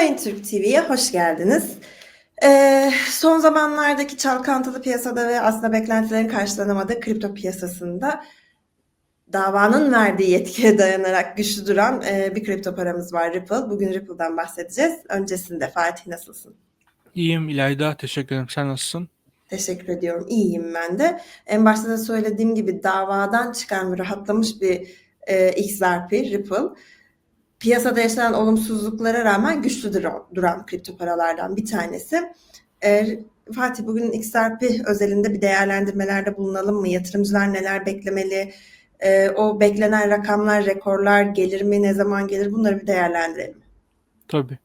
CoinTürk TV'ye hoş geldiniz. Ee, son zamanlardaki çalkantılı piyasada ve aslında beklentilerin karşılanamadığı kripto piyasasında davanın verdiği yetkiye dayanarak güçlü duran e, bir kripto paramız var Ripple. Bugün Ripple'dan bahsedeceğiz. Öncesinde Fatih nasılsın? İyiyim İlayda. Teşekkür ederim. Sen nasılsın? Teşekkür ediyorum. İyiyim ben de. En başta da söylediğim gibi davadan çıkan ve rahatlamış bir e, XRP Ripple piyasada yaşanan olumsuzluklara rağmen güçlü dur- duran kripto paralardan bir tanesi. E, Fatih bugün XRP özelinde bir değerlendirmelerde bulunalım mı? Yatırımcılar neler beklemeli? E, o beklenen rakamlar, rekorlar gelir mi? Ne zaman gelir? Bunları bir değerlendirelim. Tabii.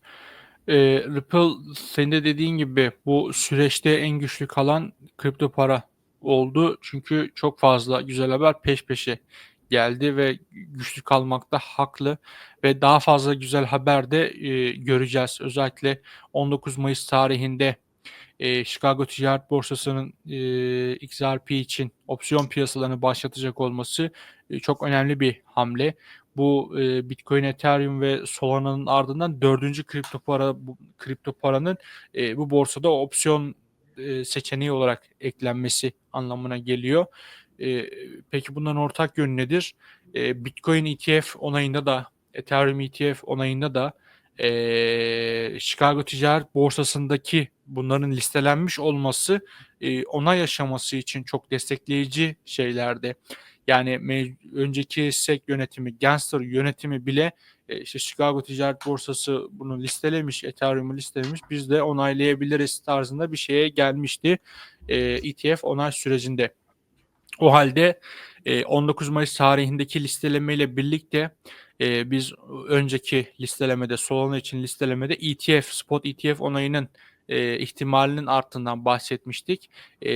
Ee, Ripple senin de dediğin gibi bu süreçte en güçlü kalan kripto para oldu. Çünkü çok fazla güzel haber peş peşe geldi ve güçlü kalmakta haklı ve daha fazla güzel haber de e, göreceğiz. Özellikle 19 Mayıs tarihinde e, Chicago Ticaret Borsası'nın e, XRP için opsiyon piyasalarını başlatacak olması e, çok önemli bir hamle. Bu e, Bitcoin, Ethereum ve Solana'nın ardından dördüncü kripto para bu, kripto paranın e, bu borsada opsiyon e, seçeneği olarak eklenmesi anlamına geliyor. E, peki bunların ortak yönü nedir? E, Bitcoin ETF onayında da Ethereum ETF onayında da e, Chicago Ticaret Borsası'ndaki bunların listelenmiş olması e, onay aşaması için çok destekleyici şeylerdi. Yani önceki SEC yönetimi, Gensler yönetimi bile e, işte Chicago Ticaret Borsası bunu listelemiş, Ethereum'u listelemiş. Biz de onaylayabiliriz tarzında bir şeye gelmişti e, ETF onay sürecinde. O halde e, 19 Mayıs tarihindeki listelemeyle birlikte e, biz önceki listelemede Solana için listelemede ETF, spot ETF onayının e, ihtimalinin arttığından bahsetmiştik. E,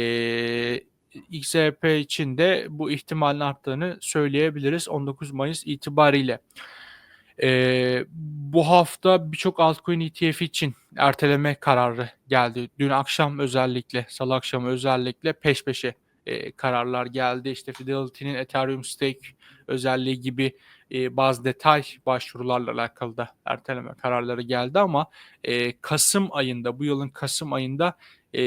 XRP için de bu ihtimalin arttığını söyleyebiliriz 19 Mayıs itibariyle. E, bu hafta birçok altcoin ETF için erteleme kararı geldi. Dün akşam özellikle, salı akşamı özellikle peş peşe e, kararlar geldi. İşte Fidelity'nin Ethereum Stake özelliği gibi e, bazı detay başvurularla alakalı da erteleme kararları geldi ama e, Kasım ayında, bu yılın Kasım ayında e,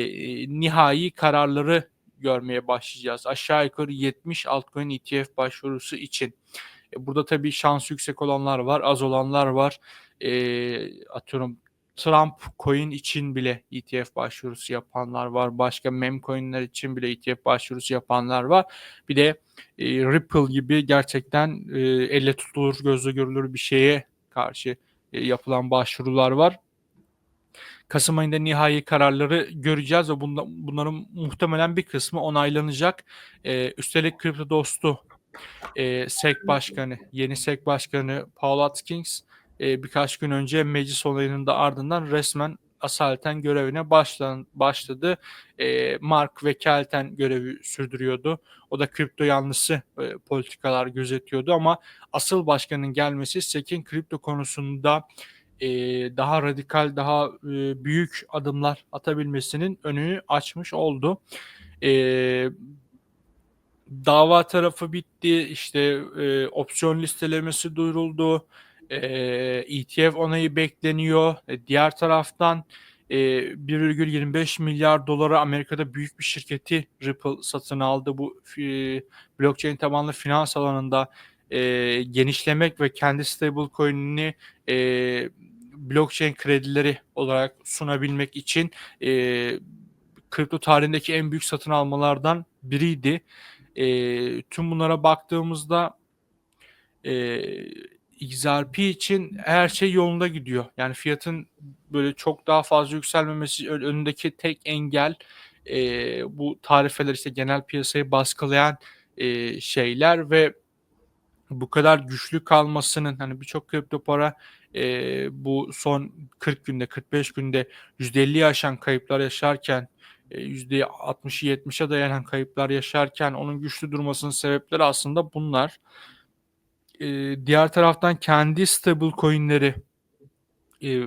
nihai kararları görmeye başlayacağız. Aşağı yukarı 70 altcoin ETF başvurusu için. E, burada tabii şans yüksek olanlar var, az olanlar var. E, atıyorum Trump coin için bile ETF başvurusu yapanlar var. Başka mem coinler için bile ETF başvurusu yapanlar var. Bir de e, Ripple gibi gerçekten e, elle tutulur, gözle görülür bir şeye karşı e, yapılan başvurular var. Kasım ayında nihai kararları göreceğiz ve bunda, bunların muhtemelen bir kısmı onaylanacak. E, üstelik kripto dostu e, SEC başkanı, yeni SEC başkanı Paul Atkins e, birkaç gün önce meclis olayının da ardından resmen asaleten görevine başlan, başladı. E, Mark vekaleten görevi sürdürüyordu. O da kripto yanlısı e, politikalar gözetiyordu ama asıl başkanın gelmesi SEC'in kripto konusunda e, daha radikal, daha e, büyük adımlar atabilmesinin önünü açmış oldu. E, dava tarafı bitti. İşte e, opsiyon listelemesi duyuruldu. E, ETF onayı bekleniyor. E, diğer taraftan e, 1,25 milyar dolara Amerika'da büyük bir şirketi Ripple satın aldı. Bu e, blockchain tabanlı finans alanında e, genişlemek ve kendi stablecoin'ini e, blockchain kredileri olarak sunabilmek için e, kripto tarihindeki en büyük satın almalardan biriydi. E, tüm bunlara baktığımızda e, XRP için her şey yolunda gidiyor. Yani fiyatın böyle çok daha fazla yükselmemesi önündeki tek engel e, bu tarifeler işte genel piyasayı baskılayan e, şeyler ve bu kadar güçlü kalmasının hani birçok kripto para e, bu son 40 günde 45 günde %50'yi aşan kayıplar yaşarken %60'ı 70'e dayanan kayıplar yaşarken onun güçlü durmasının sebepleri aslında bunlar. Ee, diğer taraftan kendi stable coinleri e,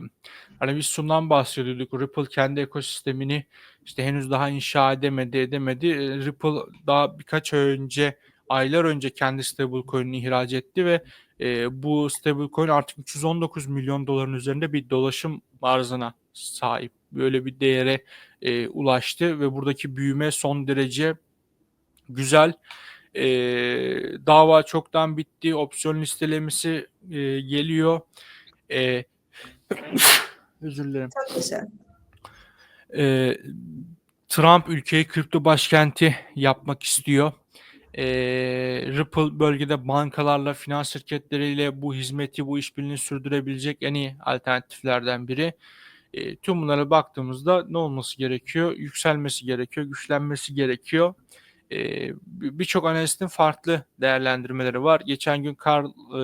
hani biz şundan bahsediyorduk. Ripple kendi ekosistemini işte henüz daha inşa edemedi edemedi. Ripple daha birkaç ay önce aylar önce kendi stablecoin'ini ihraç etti ve e, bu stablecoin artık 319 milyon doların üzerinde bir dolaşım arzına sahip. Böyle bir değere e, ulaştı ve buradaki büyüme son derece güzel. E, dava çoktan bitti. Opsiyon listelemesi e, geliyor. E, özür dilerim. Çok yaşa. E, Trump ülkeyi kripto başkenti yapmak istiyor. E, Ripple bölgede bankalarla, finans şirketleriyle bu hizmeti, bu işbirliğini sürdürebilecek en iyi alternatiflerden biri. E, tüm bunlara baktığımızda ne olması gerekiyor? Yükselmesi gerekiyor, güçlenmesi gerekiyor. E, Birçok analistin farklı değerlendirmeleri var. Geçen gün Karl e,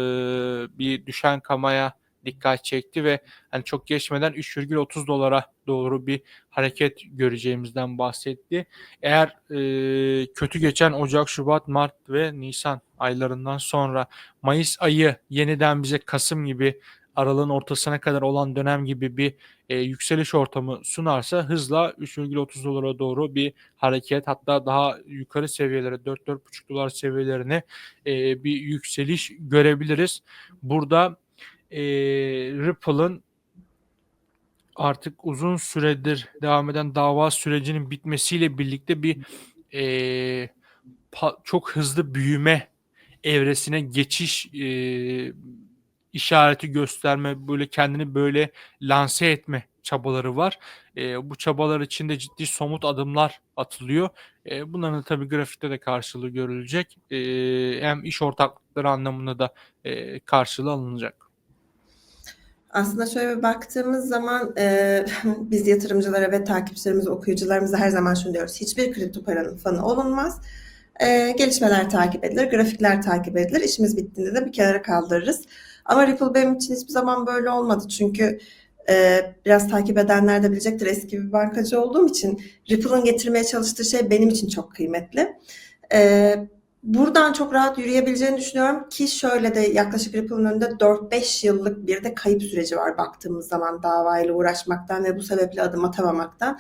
bir düşen kamaya dikkat çekti ve hani çok geçmeden 3,30 dolara doğru bir hareket göreceğimizden bahsetti. Eğer e, kötü geçen Ocak, Şubat, Mart ve Nisan aylarından sonra Mayıs ayı yeniden bize Kasım gibi aralığın ortasına kadar olan dönem gibi bir e, yükseliş ortamı sunarsa hızla 3,30 dolara doğru bir hareket hatta daha yukarı seviyelere 4-4,5 dolar seviyelerine e, bir yükseliş görebiliriz. Burada e, Ripple'ın artık uzun süredir devam eden dava sürecinin bitmesiyle birlikte bir e, pa- çok hızlı büyüme evresine geçiş e, işareti gösterme, böyle kendini böyle lanse etme çabaları var. E, bu çabalar içinde ciddi somut adımlar atılıyor. E, bunların da tabii grafikte de karşılığı görülecek. E, hem iş ortaklıkları anlamında da e, karşılığı alınacak. Aslında şöyle baktığımız zaman e, biz yatırımcılara ve takipçilerimize, okuyucularımıza her zaman şunu diyoruz. Hiçbir kripto paranın fanı olunmaz. E, gelişmeler takip edilir, grafikler takip edilir. İşimiz bittiğinde de bir kenara kaldırırız. Ama Ripple benim için hiçbir zaman böyle olmadı. Çünkü e, biraz takip edenler de bilecektir eski bir bankacı olduğum için Ripple'ın getirmeye çalıştığı şey benim için çok kıymetli. E, buradan çok rahat yürüyebileceğini düşünüyorum ki şöyle de yaklaşık Ripple'ın önünde 4-5 yıllık bir de kayıp süreci var baktığımız zaman davayla uğraşmaktan ve bu sebeple adım atamamaktan.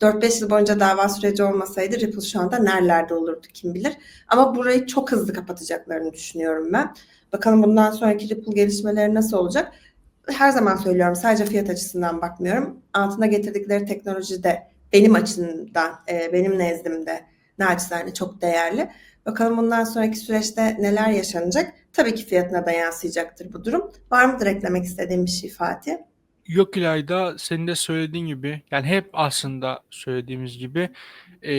4-5 yıl boyunca dava süreci olmasaydı Ripple şu anda nerelerde olurdu kim bilir. Ama burayı çok hızlı kapatacaklarını düşünüyorum ben. Bakalım bundan sonraki Ripple gelişmeleri nasıl olacak? Her zaman söylüyorum sadece fiyat açısından bakmıyorum. Altına getirdikleri teknoloji de benim açımdan, e, benim nezdimde naçizane çok değerli. Bakalım bundan sonraki süreçte neler yaşanacak? Tabii ki fiyatına da yansıyacaktır bu durum. Var mıdır eklemek istediğim bir şey Fatih? Yok İlayda senin de söylediğin gibi yani hep aslında söylediğimiz gibi e,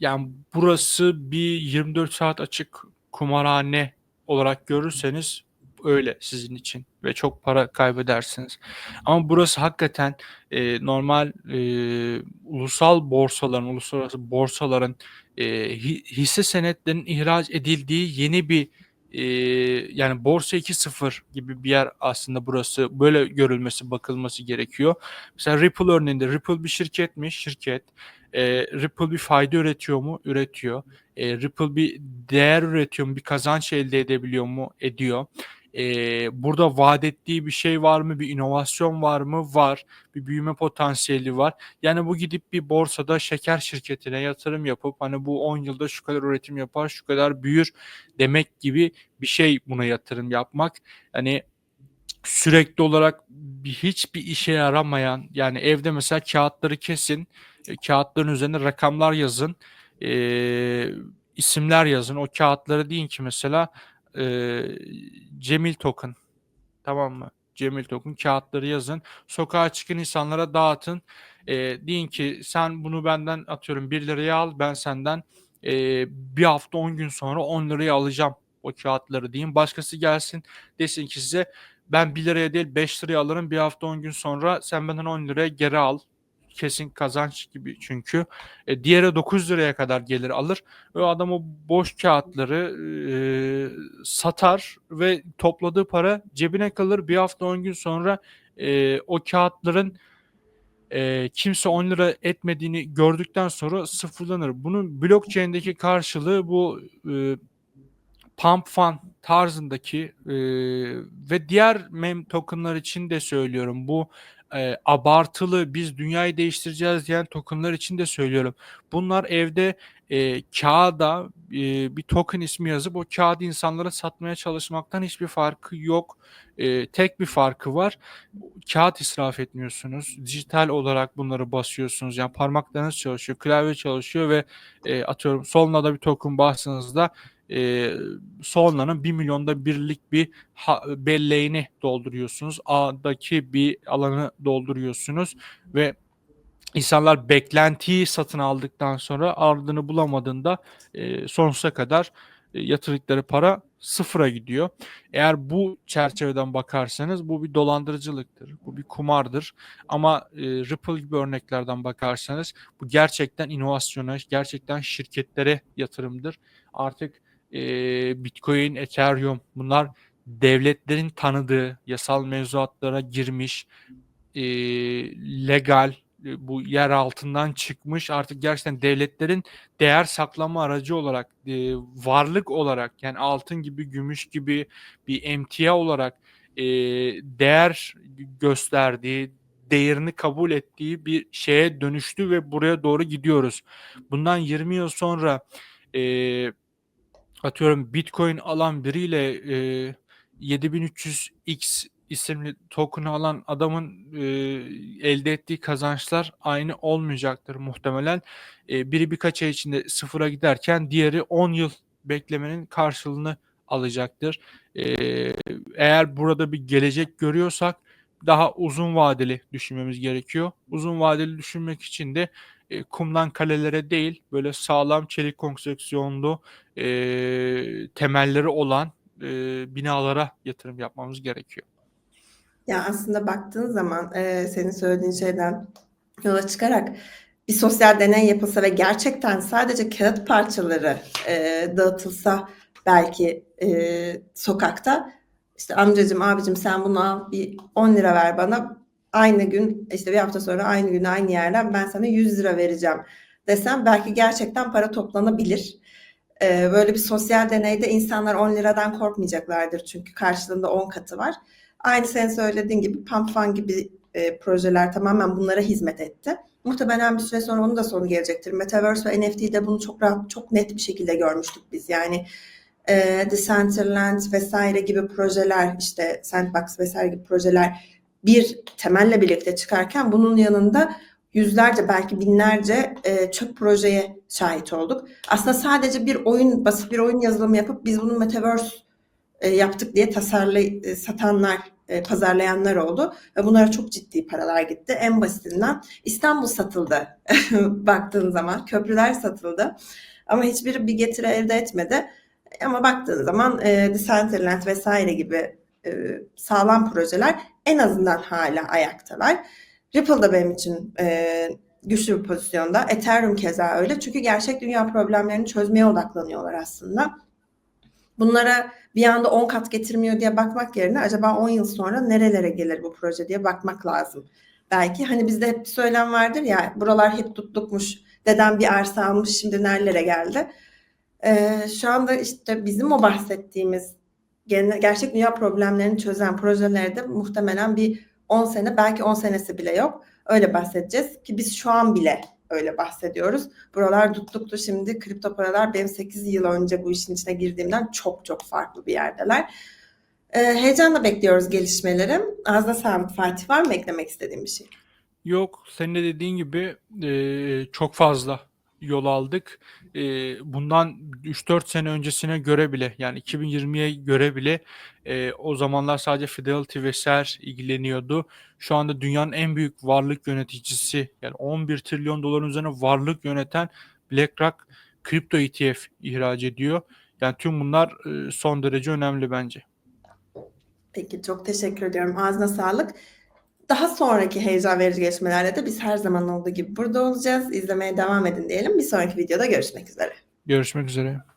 yani burası bir 24 saat açık kumarhane olarak görürseniz öyle sizin için ve çok para kaybedersiniz. Ama burası hakikaten e, normal e, ulusal borsaların, uluslararası borsaların e, hisse senetlerinin ihraç edildiği yeni bir e, yani borsa 2.0 gibi bir yer aslında burası böyle görülmesi bakılması gerekiyor. Mesela Ripple örneğinde Ripple bir şirket mi? Şirket. E, Ripple bir fayda üretiyor mu? Üretiyor. E, Ripple bir değer üretiyor mu? Bir kazanç elde edebiliyor mu? Ediyor. E, burada vaat ettiği bir şey var mı? Bir inovasyon var mı? Var. Bir büyüme potansiyeli var. Yani bu gidip bir borsada şeker şirketine yatırım yapıp hani bu 10 yılda şu kadar üretim yapar, şu kadar büyür demek gibi bir şey buna yatırım yapmak. Hani sürekli olarak bir, hiçbir işe yaramayan yani evde mesela kağıtları kesin, e, kağıtların üzerine rakamlar yazın, e, isimler yazın. O kağıtları deyin ki mesela e, Cemil Token tamam mı? Cemil Token kağıtları yazın. Sokağa çıkın insanlara dağıtın. E, deyin ki sen bunu benden atıyorum 1 liraya al ben senden e, bir hafta 10 gün sonra 10 liraya alacağım o kağıtları deyin. Başkası gelsin desin ki size ben 1 liraya değil 5 liraya alırım bir hafta 10 gün sonra sen benden 10 liraya geri al kesin kazanç gibi çünkü. E, diğeri 9 liraya kadar gelir alır ve adam o boş kağıtları e, satar ve topladığı para cebine kalır. Bir hafta 10 gün sonra e, o kağıtların e, kimse 10 lira etmediğini gördükten sonra sıfırlanır. Bunun blockchain'deki karşılığı bu e, pump fund tarzındaki e, ve diğer mem tokenlar için de söylüyorum bu e, abartılı biz dünyayı değiştireceğiz diyen tokenlar için de söylüyorum. Bunlar evde e, kağıda e, bir token ismi yazıp o kağıdı insanlara satmaya çalışmaktan hiçbir farkı yok. E, tek bir farkı var. Kağıt israf etmiyorsunuz. Dijital olarak bunları basıyorsunuz. Yani parmaklarınız çalışıyor, klavye çalışıyor ve e, atıyorum Solna'da bir token bastığınızda e, Solna'nın 1 milyonda birlik bir ha, belleğini dolduruyorsunuz. A'daki bir alanı dolduruyorsunuz ve insanlar beklentiyi satın aldıktan sonra ardını bulamadığında e, sonsuza kadar e, yatırdıkları para sıfıra gidiyor. Eğer bu çerçeveden bakarsanız bu bir dolandırıcılıktır, bu bir kumardır. Ama e, Ripple gibi örneklerden bakarsanız bu gerçekten inovasyona, gerçekten şirketlere yatırımdır. Artık e, Bitcoin, Ethereum bunlar devletlerin tanıdığı yasal mevzuatlara girmiş, e, legal bu yer altından çıkmış artık gerçekten devletlerin değer saklama aracı olarak e, varlık olarak yani altın gibi gümüş gibi bir emtia olarak e, değer gösterdiği değerini kabul ettiği bir şeye dönüştü ve buraya doğru gidiyoruz. Bundan 20 yıl sonra e, atıyorum Bitcoin alan biriyle e, 7300X isimli token'ı alan adamın e, elde ettiği kazançlar aynı olmayacaktır muhtemelen. E, biri birkaç ay içinde sıfıra giderken diğeri 10 yıl beklemenin karşılığını alacaktır. E, eğer burada bir gelecek görüyorsak daha uzun vadeli düşünmemiz gerekiyor. Uzun vadeli düşünmek için de e, kumdan kalelere değil böyle sağlam çelik konstrüksiyonlu e, temelleri olan e, binalara yatırım yapmamız gerekiyor. Ya aslında baktığın zaman e, senin söylediğin şeyden yola çıkarak bir sosyal deney yapılsa ve gerçekten sadece kağıt parçaları e, dağıtılsa belki e, sokakta işte amcacım abicim sen bunu al bir 10 lira ver bana aynı gün işte bir hafta sonra aynı gün aynı yerden ben sana 100 lira vereceğim desem belki gerçekten para toplanabilir. E, böyle bir sosyal deneyde insanlar 10 liradan korkmayacaklardır çünkü karşılığında 10 katı var. Aynı senin söylediğin gibi Pump Fund gibi e, projeler tamamen bunlara hizmet etti. Muhtemelen bir süre sonra onun da sonu gelecektir. Metaverse ve NFT'de bunu çok rahat, çok net bir şekilde görmüştük biz. Yani e, Decentraland vesaire gibi projeler, işte Sandbox vesaire gibi projeler bir temelle birlikte çıkarken bunun yanında yüzlerce belki binlerce e, çöp projeye şahit olduk. Aslında sadece bir oyun, basit bir oyun yazılımı yapıp biz bunu Metaverse e, yaptık diye tasarlay e, satanlar, e, pazarlayanlar oldu ve bunlara çok ciddi paralar gitti. En basitinden İstanbul satıldı baktığın zaman, köprüler satıldı ama hiçbiri bir getiri elde etmedi. Ama baktığın zaman e, Decentraland vesaire gibi e, sağlam projeler en azından hala ayaktalar. Ripple da benim için e, güçlü bir pozisyonda. Ethereum keza öyle. Çünkü gerçek dünya problemlerini çözmeye odaklanıyorlar aslında. Bunlara bir anda 10 kat getirmiyor diye bakmak yerine acaba 10 yıl sonra nerelere gelir bu proje diye bakmak lazım. Belki hani bizde hep bir söylem vardır ya buralar hep tutlukmuş. Dedem bir arsa almış şimdi nerelere geldi. Ee, şu anda işte bizim o bahsettiğimiz gerçek dünya problemlerini çözen projelerde muhtemelen bir 10 sene belki 10 senesi bile yok. Öyle bahsedeceğiz ki biz şu an bile öyle bahsediyoruz. Buralar tutluktu şimdi kripto paralar benim 8 yıl önce bu işin içine girdiğimden çok çok farklı bir yerdeler. Ee, heyecanla bekliyoruz gelişmeleri. Ağzına sağlık Fatih. Var mı eklemek istediğin bir şey? Yok, senin de dediğin gibi e, çok fazla yol aldık. E, bundan 3-4 sene öncesine göre bile yani 2020'ye göre bile e, o zamanlar sadece Fidelity ve SER ilgileniyordu. Şu anda dünyanın en büyük varlık yöneticisi yani 11 trilyon doların üzerine varlık yöneten BlackRock kripto ETF ihraç ediyor. Yani tüm bunlar e, son derece önemli bence. Peki çok teşekkür ediyorum. Ağzına sağlık. Daha sonraki heyecan verici gelişmelerde de biz her zaman olduğu gibi burada olacağız. İzlemeye devam edin diyelim. Bir sonraki videoda görüşmek üzere. Görüşmek üzere.